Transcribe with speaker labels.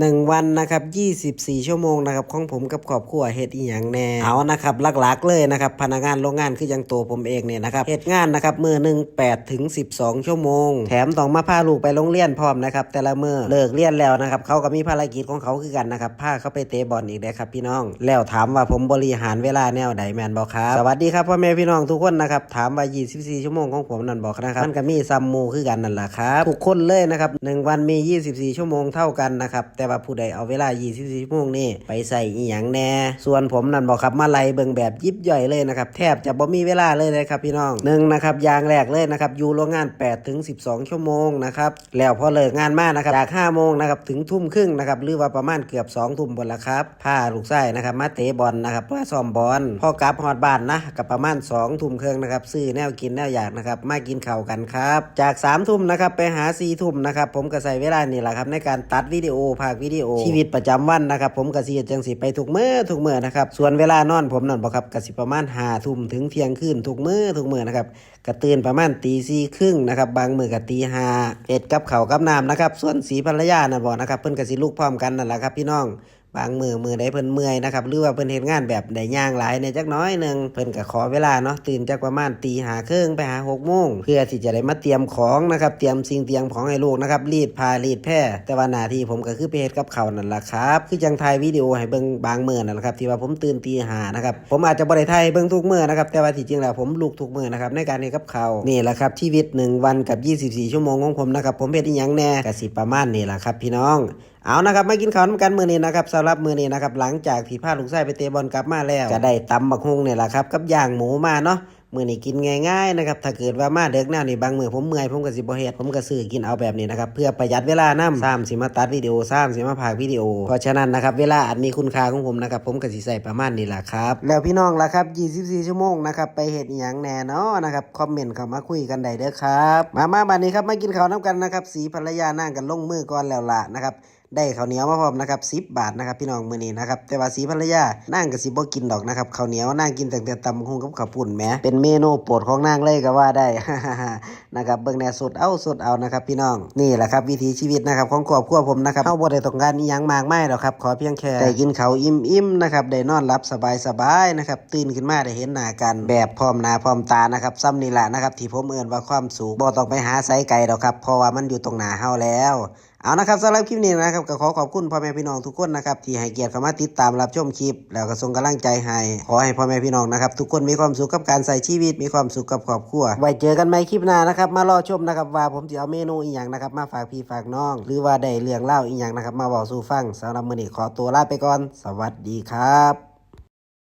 Speaker 1: หนึ่งวันนะครับ24ชั่วโมงนะครับของผมกับครอบครัวเฮ็ดอีหยังแน่เอานะครับหลักๆเลยนะครับพนักงานโรงงานคือยังตัวผมเองเนี่ยนะครับเฮ็ดงานนะครับมือหนึ่ง8ถึง12ชั่วโมง แถมต้องมาพาลูกไปโรงเรียนพร้อมนะครับแต่ละมือเลิกเรียนแล้วนะครับเขาก็มีภารกิจของเขาคือกันนะครับพาเขาไปเตะบอลอีกนะครับพี่น้อง แล้วถามว่าผมบริหารเวลาแนวใดแมนบอกครับสวัสดีครับพ่อแม่พี่น้องทุกคนนะครับถามว่า24ชั่วโมงของผมนั่นบอกนะครับมันก็มีซัมมูคือกันนั่นแหละครับทุกคนเลยนะครับหนึ่งวันมี24ชั่วโมงเท่ากันนะครับแต่ว่าผู้ใดเอาเวลา 24 ชั่วโมงนี่ไปใส่อีหยังแน่ ส่วนผมนั่นบอกครับมาไล่เบิ่งแบบยิบย่อยเลยนะครับ แทบจะบ่มีเวลาเลยนะครับพี่น้องหนึ่งนะครับยางแรกเลยนะครับอยู่โรงงาน8ถึง12 ชั่วโมงนะครับแล้วพอเลิกงานมานะครับจาก5โมงนะครับถึงทุ่มครึ่งนะครับหรือว่าประมาณเกือบ2ทุ่มบนละครับพาลูกไส้นะครับมาเตะบอลนะครับเพื่อซ้อมบอลพอกลับฮอดบ้านนะกับประมาณ2ทุ่มครึ่งนะครับซื้อแนวกินแนวอยากนะครับมากินข้าวกันครับจาก3ทุ่มนะครับไปหา4ทุ่มนะครับผมก็ใส่เวลานี่แหละครับในการตัดวิดีโอภาควิดีโอชีวิตประจำวันนะครับผมกสิเจังสิไปทุกมื้อทุกมื้อนะครับส่วนเวลานอนผมนอนบ่ครับกสิประมาณ5ทุ่มถึงเที่ยงคืนทุกมื้อทุกมื้อนะครับกระตื่นประมาณตีสี่ครึ่งนะครับบางมือกะตีห้าเอ็ดกับเข่ากับน้ำนะครับส่วนสีภรรยานั่นบ่นะครับเพิ่นกสิลูกพร้อมกันนั่นแหละครับพี่น้องบางมือมือใดเพิ่นเมื่อยนะครับหรือว่าเพิ่นเฮ็ดงานแบบได้ย่างหลายในจักน้อยหนึ่งเพิ่นก็ขอเวลาเนาะตื่นจากประมาณตีหาครึ่งไปหาหกโมงเพื่อที่จะได้มาเตรียมของนะครับเตรียมสิ่งเตรียมของให้ลูกนะครับรีดผ้ารีดแพร่แต่ว่าหน้าที่ผมก็คือไปเฮ็ดกับเขานั่นแหละครับคือจังถ่ายวิดีโอให้เบิ่งบางมือนั่นแหละครับที่ว่าผมตื่นตีหานะครับผมอาจจะบ่ได้ถ่ายเบิ่งทุกมือนะครับแต่ว่าที่จริงแล้วผมลุกทุกมือนะครับในการเฮ็ดกับเขานี่แหละครับชีวิตหนึ่งวันกับ 24 ชั่วโมงของผมนะครับผมเฮ็ดอีหยังแน่ก็สิประมาณนี้แหละครับพี่น้อง เอานะครับมากินข้าวน้ำกันมือนี้นะครับสำหรับมือนี้นะครับหลังจากที่พาลูกไส้ไปเตะบอลกลับมาแล้วก็ได้ตำบักฮุงเนี่ยแหละครับกับย่างหมูมาเนาะมือนี้กินง่ายๆนะครับถ้าเกิดว่ามาเด็กแนวนี่บางมือผมเมื่อยผมก็สิบ่เฮ็ดผมก็ซื้อกินเอาแบบนี้นะครับเพื่อประหยัดเวลานำซ้ำสิมาตัดวิดีโอซ้ำสิมาพากวิดีโอ เพราะฉะนั้นนะครับเวลาอันมีคุณค่าของผมนะครับผมก็สิใส่ประมาณนี้แหละครับแล้วพี่น้องล่ะครับ 24 ชั่วโมงนะครับไปเฮ็ดอีหยังแน่เนาะนะครับคอมเมนต์เข้ามาคุยกันได้เด้อครับมามาบัดนี้ครับมากินข้าวน้ำกันนะครับสีภรรยานั่งกันลงมือก่อนแล้วล่ะนะครับ ได้ข้าวเหนียวมาพร้อมนะครับสิบบาทนะครับพี่น้องมือนี้นะครับแต่ว่าสีภรรยานั่งกับสิบ่กินดอกนะครับข้าวเหนียวนั่งกินแต่แต่ตำบักหุงกับข้าวปุ่นแหมเป็นเมนูโปรดของนางเลยก็ว่าได้นะครับเบิ่งแน่สดเอาสดเอานะครับ พี่น้องนี่แหละครับวิถีชีวิตนะครับของครอบครัวผมนะครับเฮาบ่ได้ต้องการอีหยังมากมายหรอกครับขอเพียงแค่ได้กินข้าวอิ่มๆนะครับได้นอนหลับสบายๆนะครับตื่นขึ้นมาได้เห็นหน้ากันแบบพร้อมหน้าพร้อมตานะครับซ้ำนี่แหละนะครับที่ผมเอิ้นว่าความสุขบ่ต้องไปหาไสไกลดอกครับเพราะว่ามันอยู่ตรงหน้าเฮาแล้วเอานะครับสำหรับคลิปนี้นะครับก็ขอขอบคุณพ่อแม่พี่น้องทุกคนนะครับที่ให้เกียรติเข้ามาติดตามรับชมคลิป แล้วก็ส่งกำลังใจให้ขอให้พ่อแม่พี่น้องนะครับทุกคนมีความสุขกับการใส่ชีวิตมีความสุขกับครอบครัวไว้เจอกันใหม่คลิปหน้านะครับมารอชมนะครับว่าผมจะเอาเมนูอีหยังนะครับมาฝากพี่ฝากน้อง หรือว่าได้เรื่องเล่าอีหยังนะครับมาบอกสู่ฟังสำหรับมื้อนี้ขอตัวลาไปก่อน สวัสดีครับ